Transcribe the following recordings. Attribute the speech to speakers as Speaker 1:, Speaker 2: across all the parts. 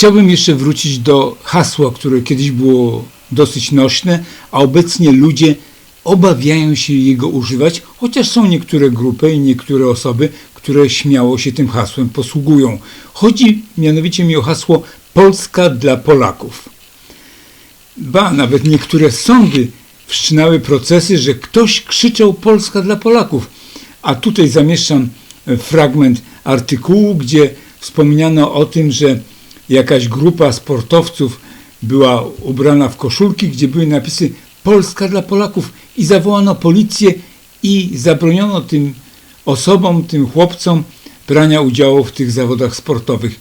Speaker 1: Chciałbym jeszcze wrócić do hasła, które kiedyś było dosyć nośne, a obecnie ludzie obawiają się jego używać, chociaż są niektóre grupy i niektóre osoby, które śmiało się tym hasłem posługują. Chodzi mianowicie mi o hasło Polska dla Polaków. Ba, nawet niektóre sądy wszczynały procesy, że ktoś krzyczał Polska dla Polaków. A tutaj zamieszczam fragment artykułu, gdzie wspomniano o tym, że jakaś grupa sportowców była ubrana w koszulki, gdzie były napisy Polska dla Polaków i zawołano policję i zabroniono tym osobom, tym chłopcom brania udziału w tych zawodach sportowych.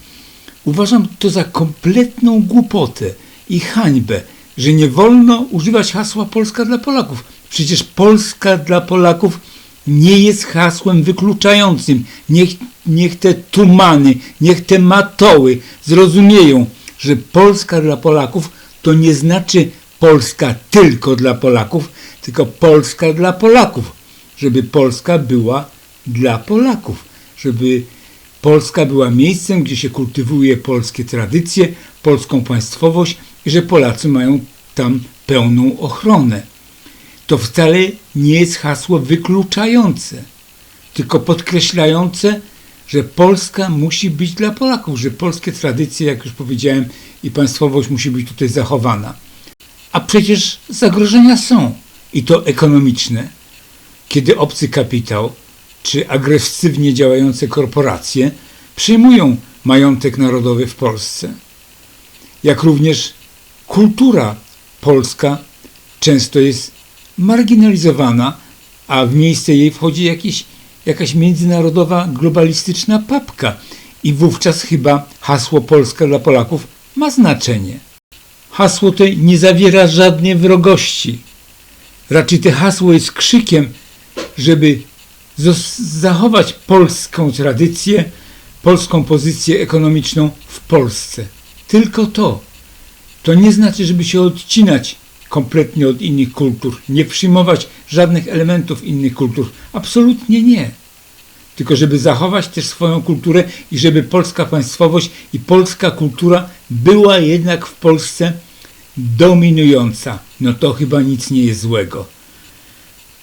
Speaker 1: Uważam to za kompletną głupotę i hańbę, że nie wolno używać hasła Polska dla Polaków. Przecież Polska dla Polaków nie jest hasłem wykluczającym. Niech, niech te tumany, niech te matoły zrozumieją, że Polska dla Polaków to nie znaczy Polska tylko dla Polaków, tylko Polska dla Polaków. Żeby Polska była dla Polaków, żeby Polska była miejscem, gdzie się kultywuje polskie tradycje, polską państwowość i że Polacy mają tam pełną ochronę. To wcale nie jest hasło wykluczające, tylko podkreślające, że Polska musi być dla Polaków, że polskie tradycje, jak już powiedziałem, i państwowość musi być tutaj zachowana. A przecież zagrożenia są i to ekonomiczne, kiedy obcy kapitał czy agresywnie działające korporacje przyjmują majątek narodowy w Polsce. Jak również kultura polska często jest marginalizowana, a w miejsce jej wchodzi jakiś, jakaś międzynarodowa, globalistyczna papka. I wówczas chyba hasło Polska dla Polaków ma znaczenie. Hasło to nie zawiera żadnej wrogości. Raczej to hasło jest krzykiem, żeby zachować polską tradycję, polską pozycję ekonomiczną w Polsce. Tylko to. To nie znaczy, żeby się odcinać kompletnie od innych kultur, nie przyjmować żadnych elementów innych kultur. Absolutnie nie. Tylko żeby zachować też swoją kulturę i żeby polska państwowość i polska kultura była jednak w Polsce dominująca. No to chyba nic nie jest złego.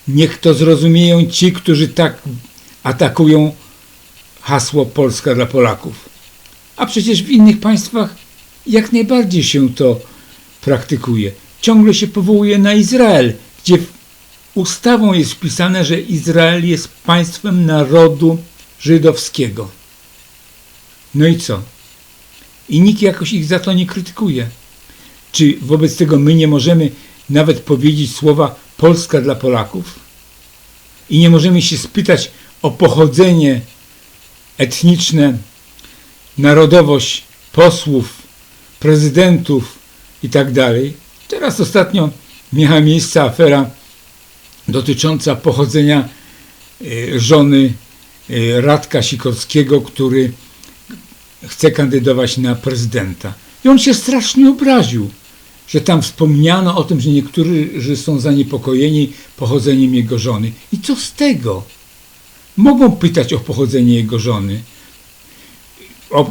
Speaker 1: Niech to zrozumieją ci, którzy tak atakują hasło Polska dla Polaków. A przecież w innych państwach jak najbardziej się to praktykuje. Ciągle się powołuje na Izrael, gdzie ustawą jest wpisane, że Izrael jest państwem narodu żydowskiego. No i co? I nikt jakoś ich za to nie krytykuje. Czy wobec tego my nie możemy nawet powiedzieć słowa Polska dla Polaków? I nie możemy się spytać o pochodzenie etniczne, narodowość posłów, prezydentów i tak. Teraz ostatnio miała miejsce afera dotycząca pochodzenia e, żony e, Radka Sikorskiego, który chce kandydować na prezydenta. I on się strasznie obraził, że tam wspomniano o tym, że niektórzy są zaniepokojeni pochodzeniem jego żony. I co z tego? Mogą pytać o pochodzenie jego żony.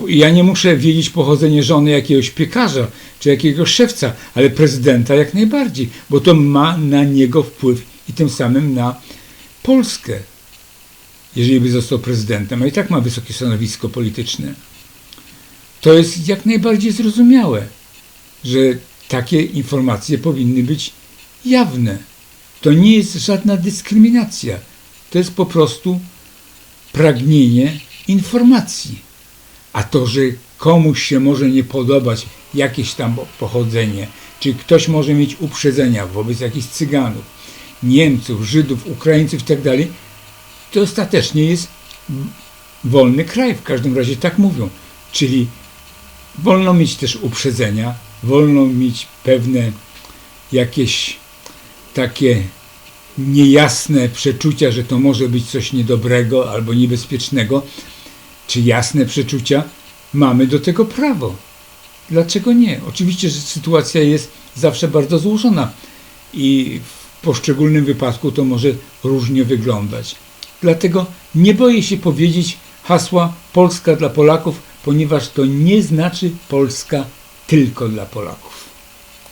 Speaker 1: Ja nie muszę wiedzieć pochodzenie żony jakiegoś piekarza czy jakiegoś szewca, ale prezydenta jak najbardziej, bo to ma na niego wpływ i tym samym na Polskę, jeżeli by został prezydentem, a i tak ma wysokie stanowisko polityczne. To jest jak najbardziej zrozumiałe, że takie informacje powinny być jawne. To nie jest żadna dyskryminacja. To jest po prostu pragnienie informacji. A to, że komuś się może nie podobać jakieś tam pochodzenie, czy ktoś może mieć uprzedzenia wobec jakichś Cyganów, Niemców, Żydów, Ukraińców itd., tak to ostatecznie jest wolny kraj, w każdym razie tak mówią. Czyli wolno mieć też uprzedzenia, wolno mieć pewne jakieś takie niejasne przeczucia, że to może być coś niedobrego albo niebezpiecznego, czy jasne przeczucia, mamy do tego prawo. Dlaczego nie? Oczywiście, że sytuacja jest zawsze bardzo złożona i w poszczególnym wypadku to może różnie wyglądać. Dlatego nie boję się powiedzieć hasła Polska dla Polaków, ponieważ to nie znaczy Polska tylko dla Polaków.